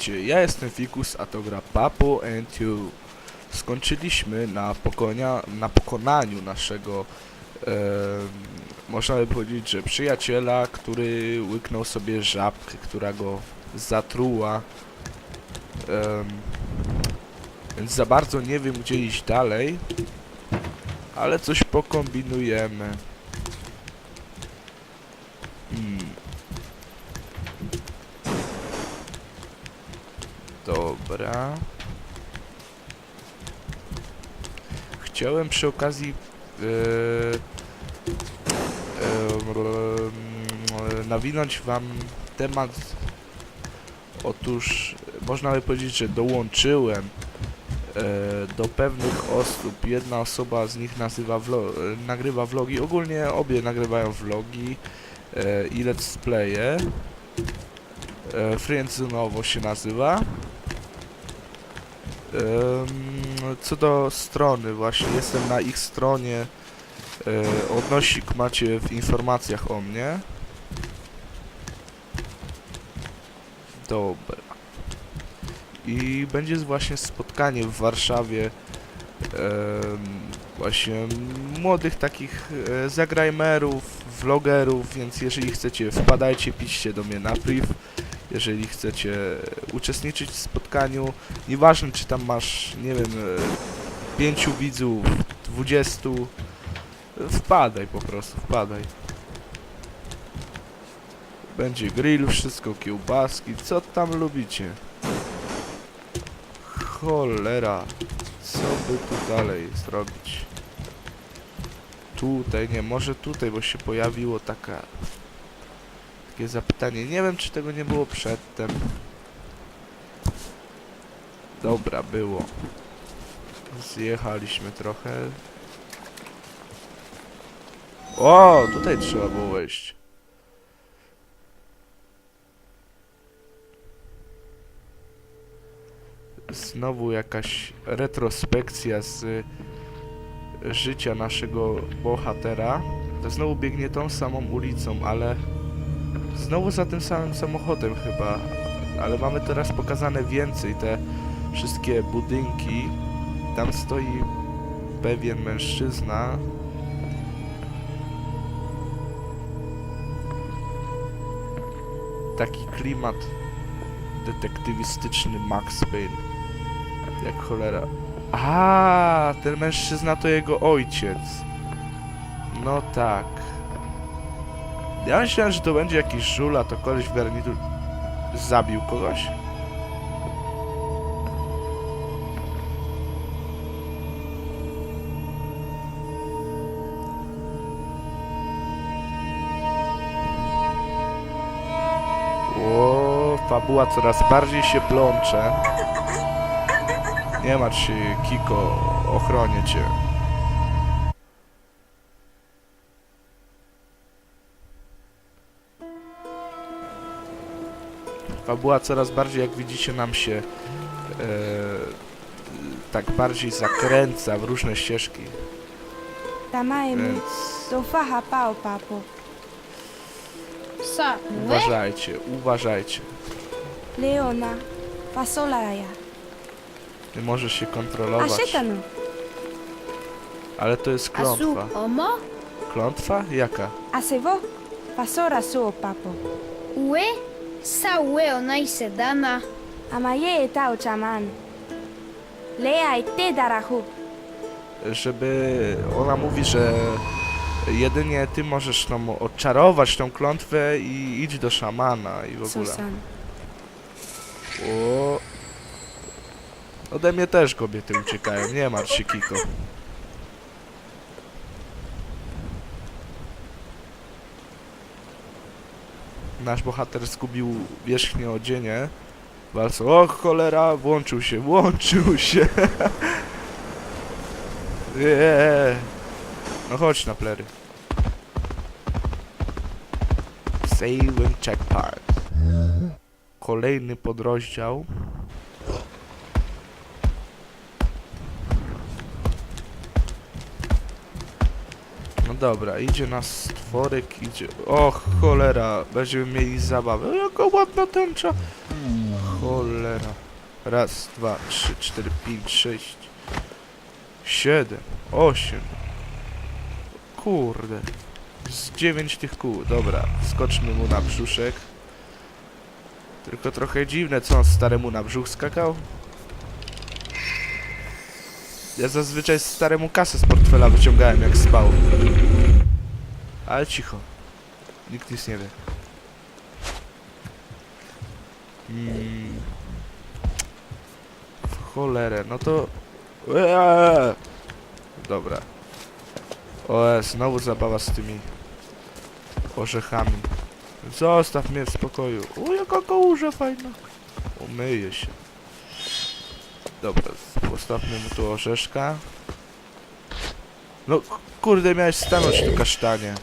Witajcie, ja jestem Fikus, a to gra Papo and You. Skończyliśmy na, pokonia, na pokonaniu naszego, em, można by powiedzieć, że przyjaciela, który łyknął sobie żabkę, która go zatruła. Em, więc za bardzo nie wiem, gdzie iść dalej, ale coś pokombinujemy. Hmm. Dobra. Chciałem przy okazji e, e, nawinąć wam temat. Otóż można by powiedzieć, że dołączyłem e, do pewnych osób. Jedna osoba z nich nazywa vlo nagrywa vlogi. Ogólnie obie nagrywają vlogi i let's playe. E, Friendzonowo się nazywa. Co do strony, właśnie jestem na ich stronie. E, Odnosik macie w informacjach o mnie. Dobra. I będzie właśnie spotkanie w Warszawie. Właśnie młodych takich e, zagrajmerów, vlogerów, więc jeżeli chcecie, wpadajcie, piszcie do mnie na priv. Jeżeli chcecie uczestniczyć w spotkaniu, Nieważne czy tam masz, nie wiem, e, pięciu widzów, dwudziestu, wpadaj po prostu, wpadaj. Będzie grill, wszystko, kiełbaski, co tam lubicie? Cholera, co by tu dalej zrobić? Tutaj, nie, może tutaj, bo się pojawiło taka... Takie zapytanie, nie wiem czy tego nie było przedtem. Dobra, było. Zjechaliśmy trochę. O, tutaj trzeba było wejść. Znowu jakaś retrospekcja z y, życia naszego bohatera. To znowu biegnie tą samą ulicą, ale znowu za tym samym samochodem chyba. Ale mamy teraz pokazane więcej te wszystkie budynki. Tam stoi pewien mężczyzna. Taki klimat detektywistyczny Max Payne. Jak cholera. A, ten mężczyzna to jego ojciec. No tak. Ja myślałem, że to będzie jakiś żula, to koleś w garnitur zabił kogoś. O, fabuła coraz bardziej się plącze. Nie martw się, Kiko, ochronię cię. Fabuła coraz bardziej, jak widzicie, nam się e, tak bardziej zakręca w różne ścieżki, więc pao papo. Uważajcie, uważajcie. Leona, fasolaya. Nie możesz się kontrolować, ale to jest Asu. klątwa. Omo? Klątwa? Jaka? Acevo, fasora suo papo. Ué? Sa ué o naise dana? Amaye etao chaman. Lea ete darahu. żeby ona mówi, że jedynie ty możesz tą odczarować tą klątwę i idź do szamana i w ogóle. Susan. O. Ode mnie też kobiety uciekają, nie martw się Kiko. Nasz bohater zgubił wierzchnie odzienie. Bardzo, o cholera, włączył się, włączył się. Eee. No chodź na plery. Saving checkpoint. Kolejny podrozdział. Dobra, idzie nas stworek, idzie... O cholera, będziemy mieli zabawę. Jaka ładna tęcza. Cholera. Raz, dwa, trzy, cztery, pięć, sześć, siedem, osiem. Kurde. Z dziewięć tych kół. Dobra, skoczmy mu na brzuszek. Tylko trochę dziwne, co on staremu na brzuch skakał? Ja zazwyczaj staremu kasę z portfela wyciągałem jak spał. Ale cicho. Nikt nic nie wie. Mm. W cholerę, no to... Eee! Dobra. O, znowu zabawa z tymi orzechami. Zostaw mnie w spokoju. O, jaka kałuża fajna. Umyję się. Dobra, postawmy mu tu orzeszka. No, kurde, miałeś stanąć tu kasztanie.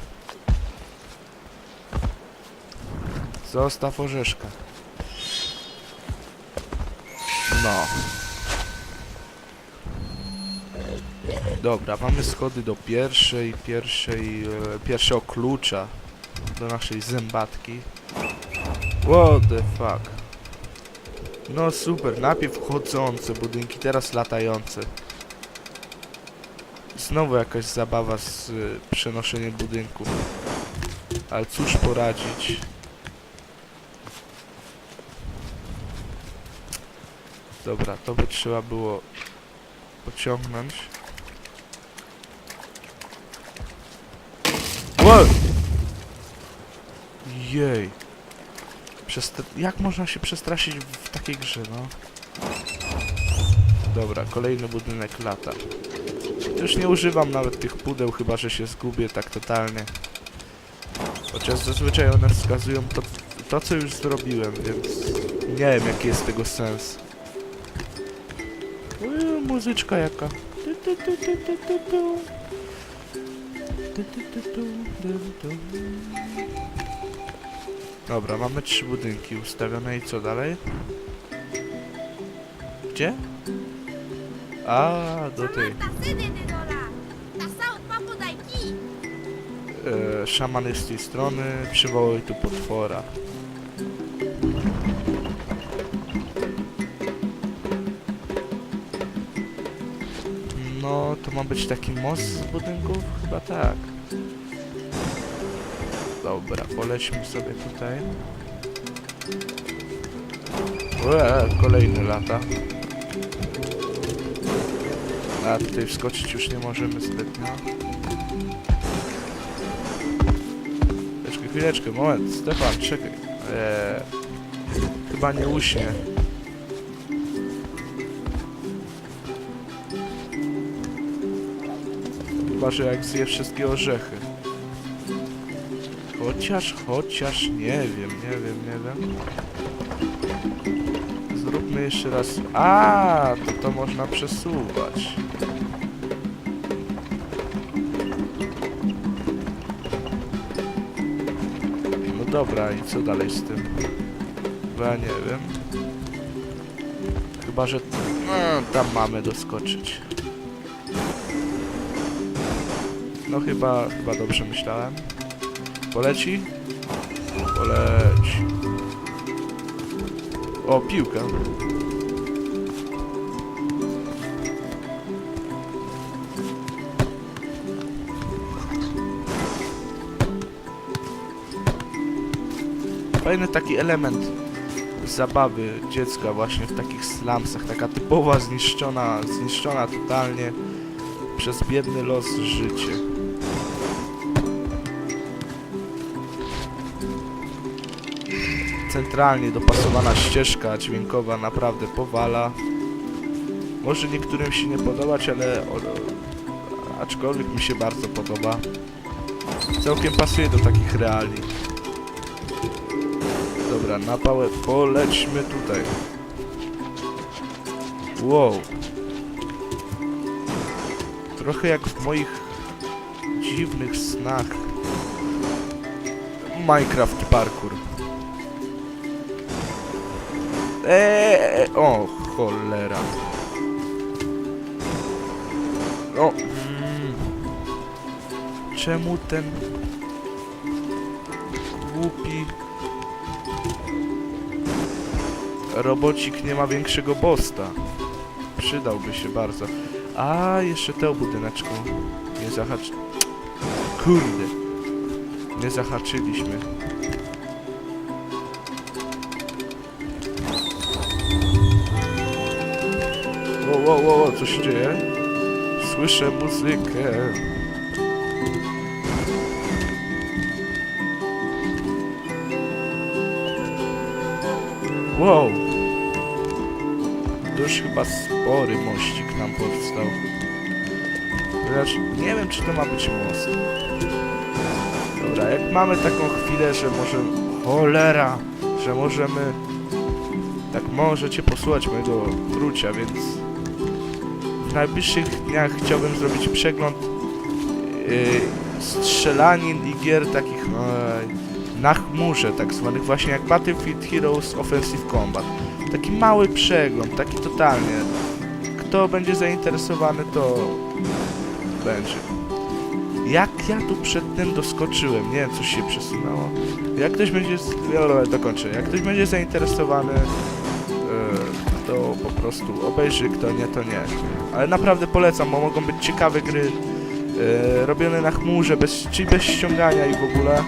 Zostaw orzeszka. No. Dobra, mamy schody do pierwszej, pierwszej, e, pierwszego klucza do naszej zębatki. What the fuck. No super, najpierw chodzące budynki, teraz latające. Znowu jakaś zabawa z y, przenoszeniem budynków. Ale cóż poradzić. Dobra, to by trzeba było pociągnąć. Wow! Jej. Jak można się przestraszyć w takiej grze, no? Dobra, kolejny budynek lata. Już nie używam nawet tych pudeł, chyba że się zgubię tak totalnie. Chociaż zazwyczaj one wskazują to, to co już zrobiłem, więc nie wiem jaki jest tego sens. Uuu, muzyczka jaka. Tu, tu, tu, tu, tu, tu, tu. Tu, tu, tu, tu, tu, tu. Dobra, mamy trzy budynki ustawione i co dalej? Gdzie? A, do tej. E, szaman jest z tej strony, przywołuj tu potwora. Ma być taki most z budynków? Chyba tak. Dobra, polećmy sobie tutaj. Ue, kolejny lata. A tutaj wskoczyć już nie możemy zbytnio. Chwileczkę, chwileczkę, moment, Stefan, czekaj. Eee, chyba nie uśnie. Że jak zje wszystkie orzechy. Chociaż, chociaż, nie wiem, nie wiem, nie wiem. Zróbmy jeszcze raz. A, to to można przesuwać. No dobra, i co dalej z tym? Bo ja nie wiem. Chyba, że no, tam mamy doskoczyć. No chyba, chyba dobrze myślałem. Poleci? Poleć. O, piłka. Fajny taki element zabawy dziecka właśnie w takich slumsach. Taka typowa zniszczona, zniszczona totalnie przez biedny los życie. Centralnie dopasowana ścieżka dźwiękowa naprawdę powala. Może niektórym się nie podobać, ale aczkolwiek mi się bardzo podoba. Całkiem pasuje do takich reali. Dobra, na pałę polećmy tutaj. Wow. Trochę jak w moich dziwnych snach. Minecraft parkour. Eee, o cholera. O. Mm. Czemu ten głupi robocik nie ma większego bosta. Przydałby się bardzo. A jeszcze o budyneczku nie zahacz... Kurde. Nie zahaczyliśmy. Wo, wo, wo, wo, co się dzieje? Słyszę muzykę. Wow. To już chyba spory mościk nam powstał. Chociaż nie wiem, czy to ma być most. Dobra, jak mamy taką chwilę, że może... Cholera! Że możemy... Tak możecie posłuchać mojego wrócia, więc... Najbliższych dniach chciałbym zrobić przegląd yy, strzelanin i gier takich yy, na chmurze, tak zwanych właśnie jak Battlefield Heroes Offensive Combat. Taki mały przegląd, taki totalnie. Kto będzie zainteresowany, to będzie. Jak ja tu przed tym doskoczyłem? Nie wiem, coś się przesunęło. Jak ktoś będzie... dokończę. Jak ktoś będzie zainteresowany, to po prostu obejrzy, kto nie, to nie. Ale naprawdę polecam, bo mogą być ciekawe gry e, robione na chmurze, bez, czyli bez ściągania i w ogóle. E,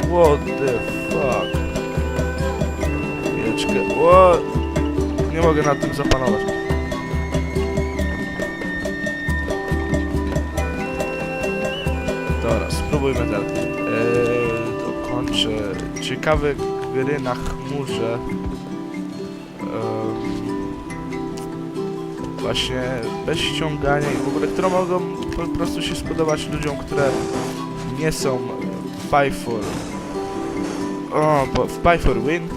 what the fuck? Chwileczkę. What? Nie mogę nad tym zapanować. Dobra, spróbujmy teraz. Eee, dokończę. Ciekawe gry na chmurze. Właśnie bez ściągania i w ogóle, które mogą po prostu się spodobać ludziom, które nie są w Buy for... O, bo w Buy for Win.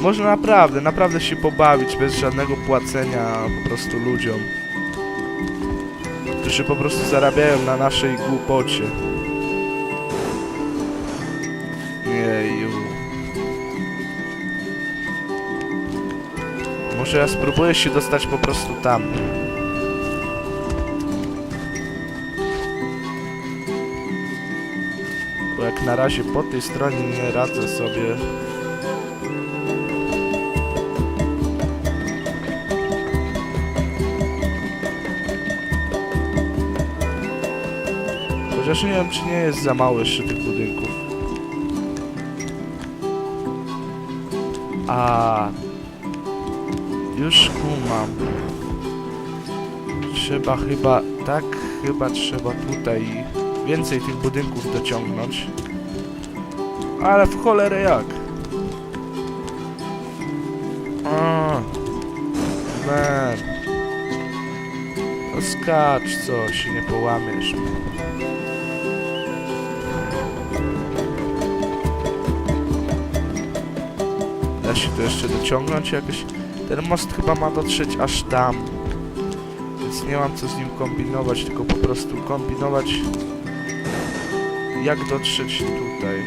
Można naprawdę, naprawdę się pobawić bez żadnego płacenia po prostu ludziom którzy po prostu zarabiają na naszej głupocie. Jeju. Może ja spróbuję się dostać po prostu tam. Bo jak na razie po tej stronie nie radzę sobie. Chociaż nie wiem, czy nie jest za mało jeszcze A już kumam. Trzeba chyba, tak, chyba trzeba tutaj więcej tych budynków dociągnąć. Ale w cholerę jak? A, man. No skacz, co się nie połamiesz. Da się to jeszcze dociągnąć jakoś? Ten most chyba ma dotrzeć aż tam. Więc nie mam co z nim kombinować, tylko po prostu kombinować jak dotrzeć tutaj.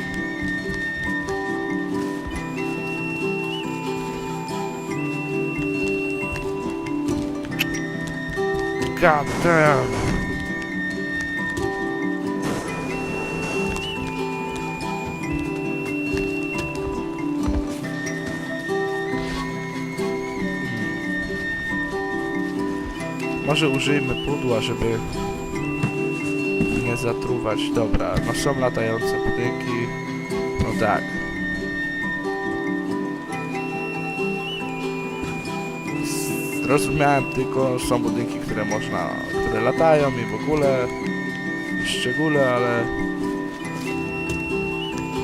God damn. Może użyjmy pudła, żeby nie zatruwać. Dobra, no są latające budynki. No tak. Zrozumiałem tylko, są budynki, które można, które latają i w ogóle, i szczególe, ale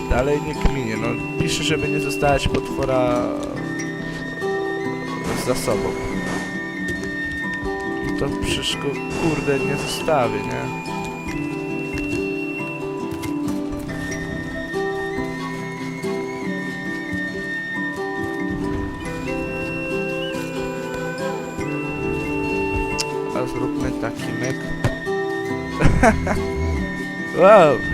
dalej nie kminie. No, pisze, żeby nie zostawiać potwora za sobą. To przecież kurde, nie zostawię, nie? A zróbmy taki myk. wow!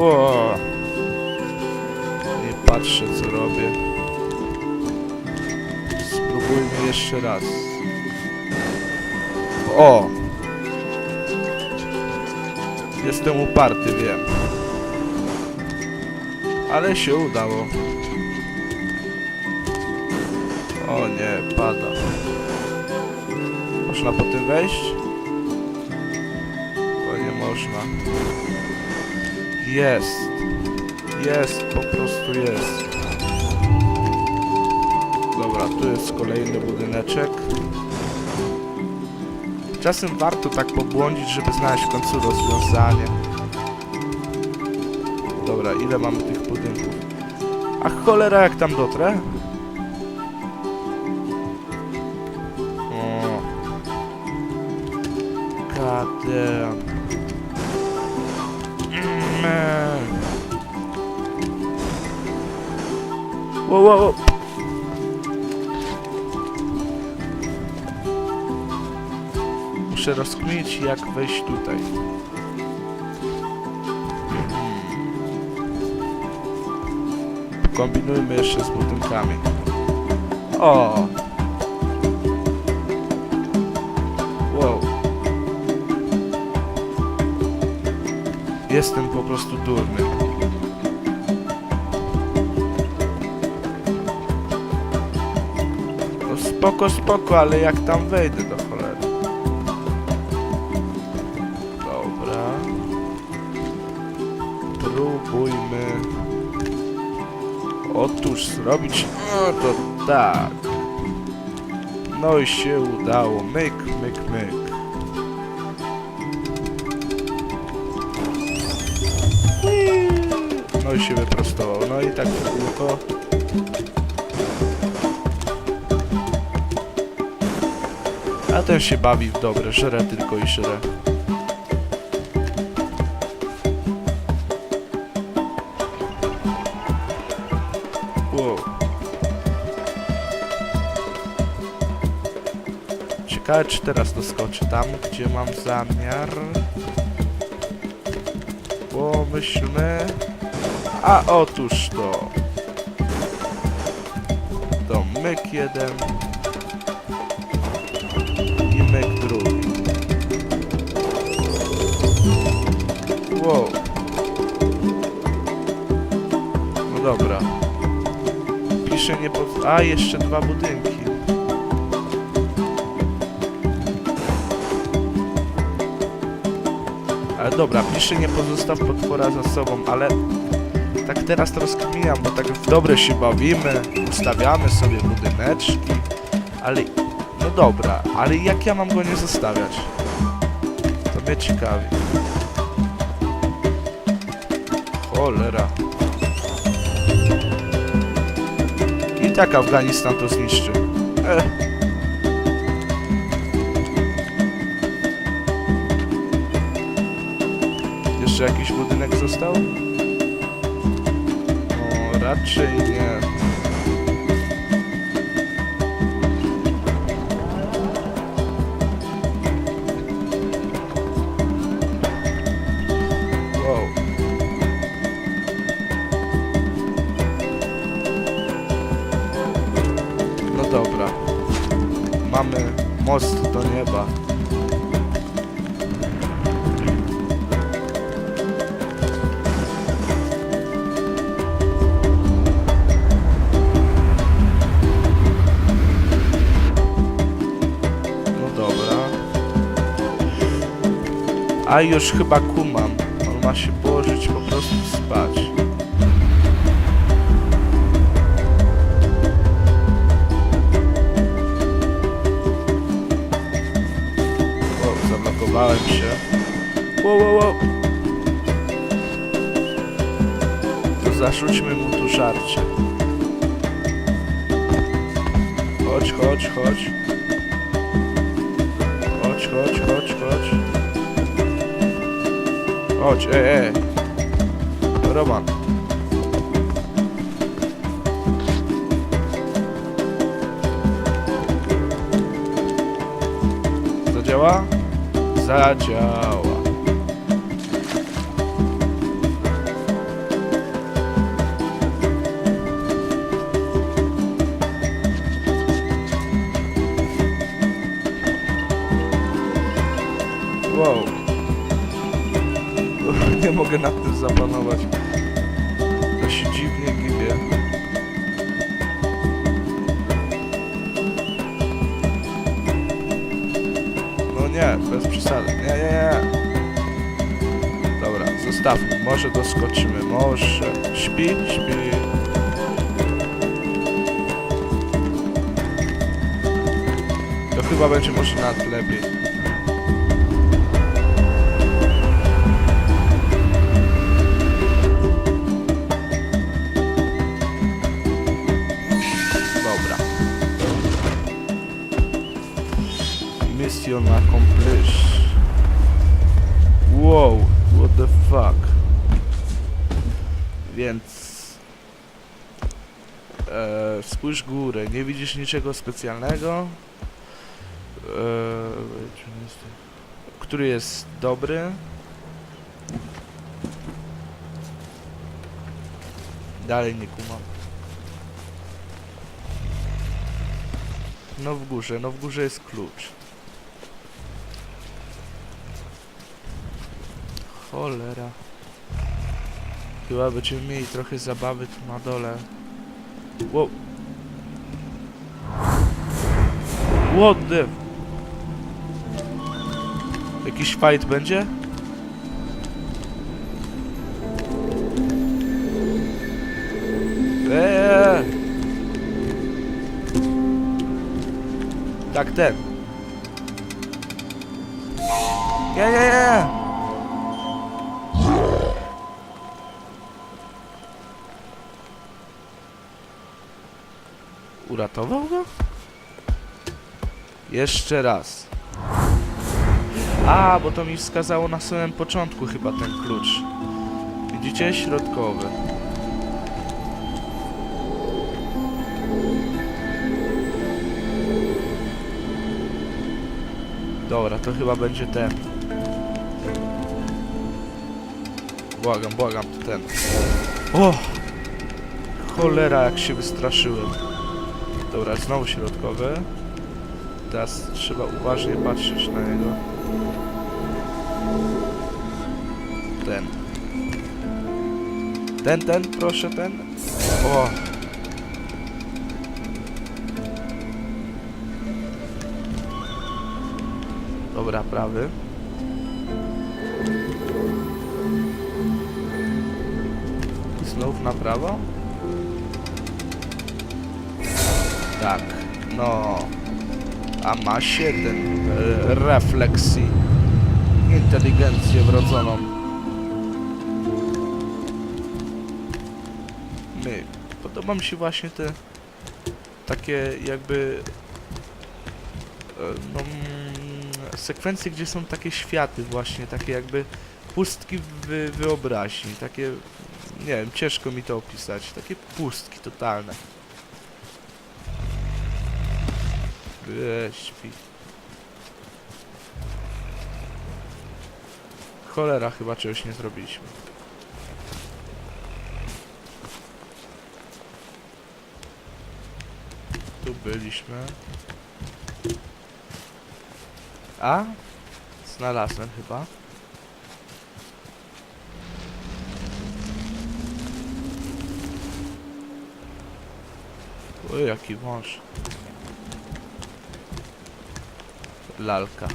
Wow! Nie patrzę co robię. Spróbujmy jeszcze raz. O! Jestem uparty, wiem. Ale się udało. O nie, pada. Można po tym wejść? Bo nie można. Jest. Jest, po prostu jest. Dobra, tu jest kolejny budyneczek. Czasem warto tak pobłądzić, żeby znaleźć w końcu rozwiązanie. Dobra, ile mamy tych budynków? Ach, cholera, jak tam dotrę? O. God damn. Mm. Wow, wow, wow. Muszę rozkminić, jak wejść tutaj. Kombinujmy jeszcze z budynkami. O! Jestem po prostu durny. No spoko, spoko, ale jak tam wejdę do cholery? Dobra. Próbujmy. Otóż zrobić... No to tak. No i się udało. Myk, myk, myk. No i się wyprostował. No i tak tylko. A ten się bawi w dobre, żre tylko i żre. Wow. Ciekawe czy teraz doskoczę tam, gdzie mam zamiar. Pomyślmy. A otóż to. To myk jeden. I myk drugi. Wow. No dobra. Pisze nie pod... A, jeszcze dwa budynki. Ale dobra, pisze nie pozostaw potwora za sobą, ale tak teraz to rozkminiam, bo tak w dobre się bawimy, ustawiamy sobie budyneczki, ale no dobra, ale jak ja mam go nie zostawiać? To mnie ciekawi. Cholera. I tak Afganistan to zniszczy. Ech. Jeszcze jakiś budynek został? Raczej nie. No dobra. Mamy most do nieba. A już chyba kumam. On ma się położyć po prostu spać. O, zablokowałem się. Wow, wow, wow. To zarzućmy mu tu żarcie. Chodź, chodź, chodź. Chodź, chodź, chodź, chodź. Chodź, e, e. Roman. Zadziała? Zadziała. Wow. mogę nad tym zapanować. To się dziwnie gibie. No nie, bez przesady. Nie, nie, nie. Dobra, zostawmy. Może doskoczymy. Może. Śpi, śpi. To chyba będzie może nawet lepiej. Mission accomplished. Wow, what the fuck. Więc... E, spójrz górę, nie widzisz niczego specjalnego. E, który jest dobry? Dalej nie kumam. No w górze, no w górze jest klucz. Cholera. Chyba będziemy mieli trochę zabawy tu na dole. Wow. What the... Jakiś fight będzie? Eee! Tak ten. Nie, nie, nie! Uratował go? Jeszcze raz. A, bo to mi wskazało na samym początku chyba ten klucz. Widzicie? Środkowy. Dobra, to chyba będzie ten. Błagam, błagam, to ten. O! Cholera, jak się wystraszyłem. Dobra, znowu środkowy. Teraz trzeba uważnie patrzeć na niego. Ten. Ten, ten, proszę, ten. O! Dobra, prawy. I znów na prawo? Tak, no. A ma się ten e, refleks i inteligencję wrodzoną. My. Podoba mi się właśnie te takie jakby e, no, mm, sekwencje, gdzie są takie światy właśnie, takie jakby pustki wy, wyobraźni, takie nie wiem, ciężko mi to opisać, takie pustki totalne. Eee, śpi. Cholera, chyba czegoś nie zrobiliśmy. Tu byliśmy. A? Znalazłem chyba. O, jaki wąż. Lalka.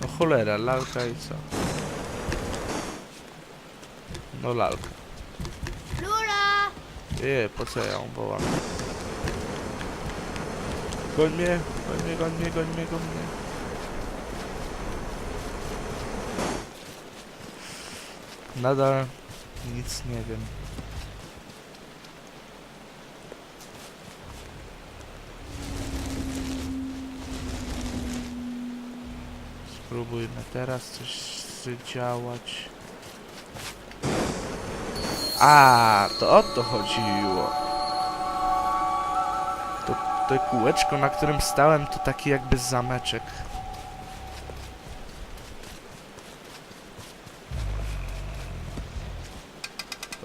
No cholera, lalka i co? No lalka. Lula! Nie, po co ja ją wołam? Goń mnie, goń mnie, goń mnie, goń mnie, goń mnie. Nadal nic nie wiem. Spróbujmy teraz coś zdziałać. A, to o to chodziło. To, to kółeczko, na którym stałem, to taki jakby zameczek.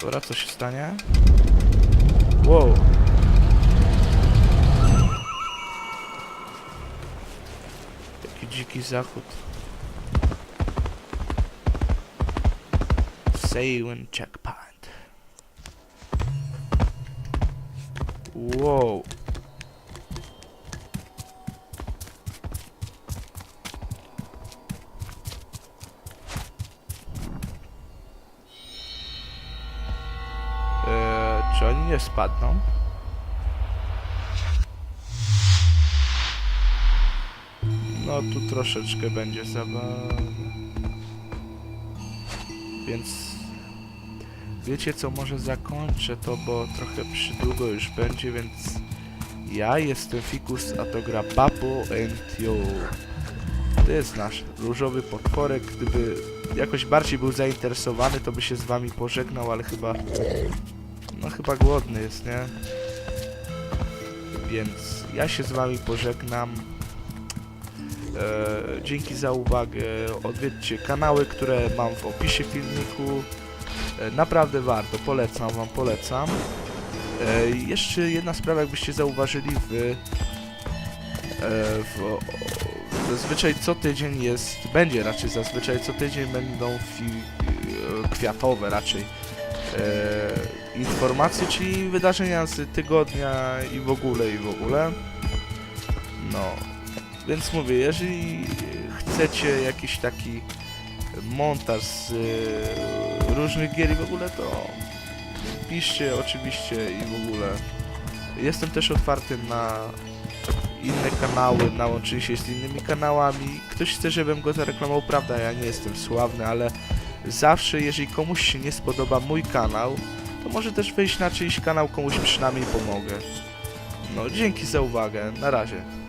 Dobra, co się stanie? Wow. Jaki dziki zachód. Sailing checkpoint. Wow. Eee, nie spadną? No tu troszeczkę będzie zabawy. Więc wiecie co, może zakończę to, bo trochę przydługo już będzie, więc ja jestem Fikus, a to gra Papo and Yo. To jest nasz różowy potworek, gdyby jakoś bardziej był zainteresowany, to by się z wami pożegnał, ale chyba... No chyba głodny jest, nie? Więc ja się z wami pożegnam. E, dzięki za uwagę. Odwiedźcie kanały, które mam w opisie filmiku. E, naprawdę warto, polecam wam, polecam. E, jeszcze jedna sprawa, jakbyście zauważyli, w, e, w zazwyczaj co tydzień jest, będzie raczej zazwyczaj co tydzień będą fi, kwiatowe raczej e, informacje, czyli wydarzenia z tygodnia i w ogóle, i w ogóle. No, więc mówię, jeżeli chcecie jakiś taki montaż z różnych gier i w ogóle, to piszcie oczywiście i w ogóle. Jestem też otwarty na inne kanały, na łączenie się z innymi kanałami. Ktoś chce, żebym go zareklamował, prawda, ja nie jestem sławny, ale zawsze, jeżeli komuś się nie spodoba mój kanał, to może też wejść na czyjś kanał, komuś przynajmniej pomogę. No, dzięki za uwagę, na razie.